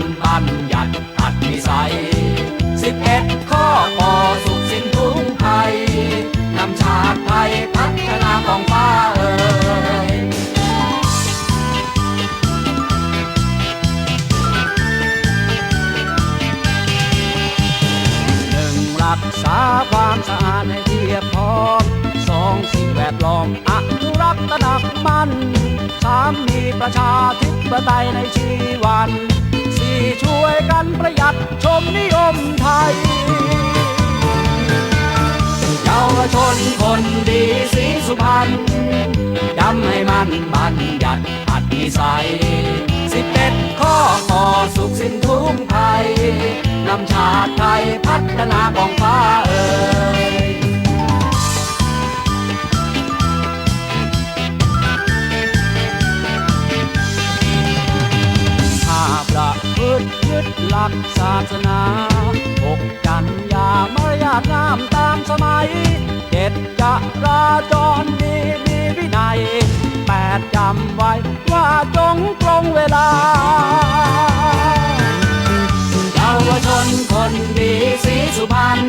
นั้นบัญญัติขัดมิสัยสิบเอ็ดข้อปอสุขสิ้นทุกภัยนำชาติไทยพัฒนากองฟ้าเอ่ยหนึ่งรักษาความสะอาดให้เทียบพร้อมสองสิ่งแวดล้อมอนุรักษ์ตระหนักมั่นสามมีประชาธิปไตยในชีวัน ช่วยกันประหยัดชมนิยมไทย เยาวชนคนดีสีสุพรรณจำให้มันบัญญัติอัดนิสัยสิบเอ็ดข้อก่อสุขสิ้นทุกภัยนำชาติไทยพัฒนากองฟ้าเอ่ย กศาสนาหกจันยามารยาทงามตามสมัยเจ็ดจะราจรดีมีวินัยแปดจำไว้ว่าจงตรงเวลาเยาวชนคนดีสีสุพรรณ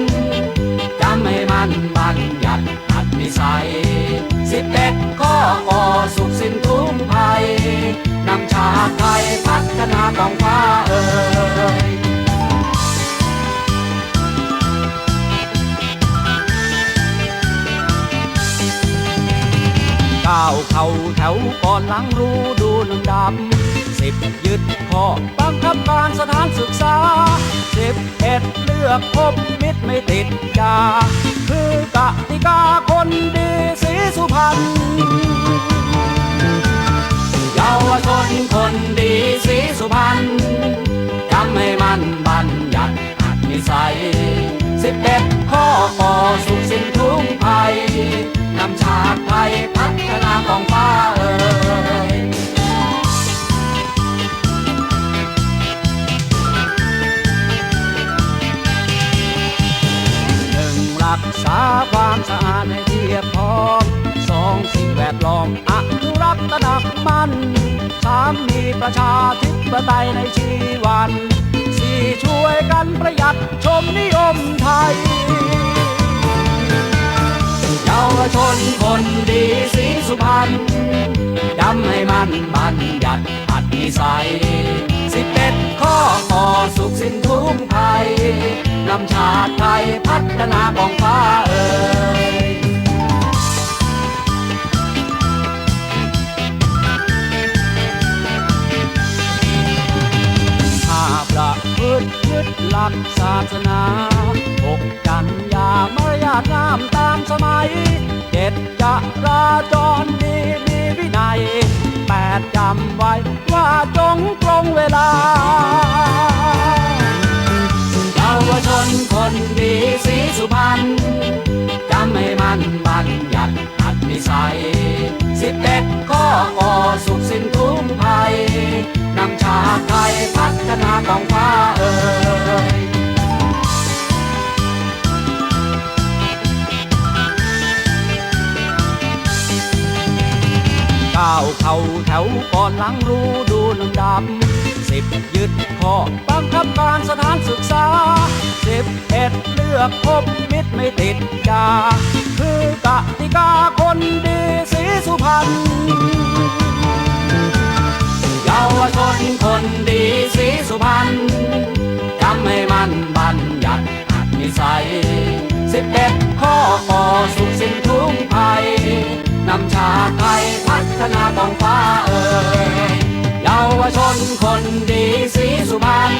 วก่อนหลังรู้ดูลำดับสิบยึดข้อบังคับการสถานศึกษาสิบเอ็ดเลือกคบมิตรไม่ติดยาคือกติกาคนดีสีสุพรรณเยาวชนคนดีสีสุพรรณจำให้มันบัญญัติอัดนิสัยสิบเอ็ดข้อก่อสุขสิ้นทุกภัยนำชาติไทย รักษาความสะอาดให้เทียบพร้อมสองสิ่งแวดล้อมอนุรักษ์ตระหนักมันสามมีประชาธิปไตยในชีวันสี่ช่วยกันประหยัดชมนิยมไทยเยาวชนคนดีสีสุพรรณจำให้มันบัญญัติอัดนิสัยสิบเอ็ดข้ อก่อสุขสิ้นทุกภัยนำชาติไทยพัฒนากองฟ้าเอ่ยถ้าประพฤติยึดหลักศาสนาหกกันยามารยาทงามตามสมัยเจ็ดจราจรดีมีวินัยแปดจำไว้ว่าจงตร อัดนิสัยสิบเอ็ดข้อก่อสุขสิ้นทุกภัยนำชาติไทยพัฒนากองฟ้าเอ่ยก้าวเข้าแถวก่อนหลังรู้ดูลำดับสิบยึดข้อบังคับการสถานศึกษาสิบเอ็ดเลือกคบมิตรไม่ติดยา กติกาคนดีสีสุพรรณเยาวชนคนดีสีสุพรรณจำให้มันบัญญัติอัดนิสัยสิบเอ็ดข้อก่อสุขสิ้นทุกภัยนำชาไทยพัฒนากองฟ้าเอ่ยเยาวชนคนดีสีสุพรรณ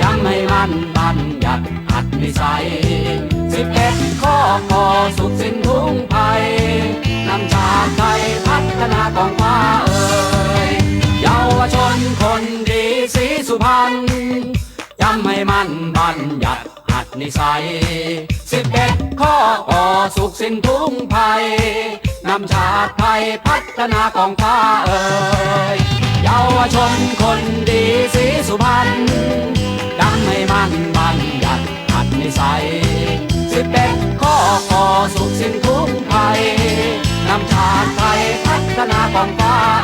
จำให้มันบัญญัติอัด นิสัยสิบเอ็ดข้อก่อสุขสิ้นทุกภัยนำชาติไทยพัฒนากองฟ้าเอ่ยเยาวชนคนดีสีสุพรรณจำให้มันบัญญัติอัดนิสัยสิบเอ็ดข้อก่อสุขสิ้นทุกภัยนำชาติไทยพัฒนากองฟ้าเอ่ยเยาวชนคนดีสีสุพรรณำชาติไทยพัฒนากองฟ้า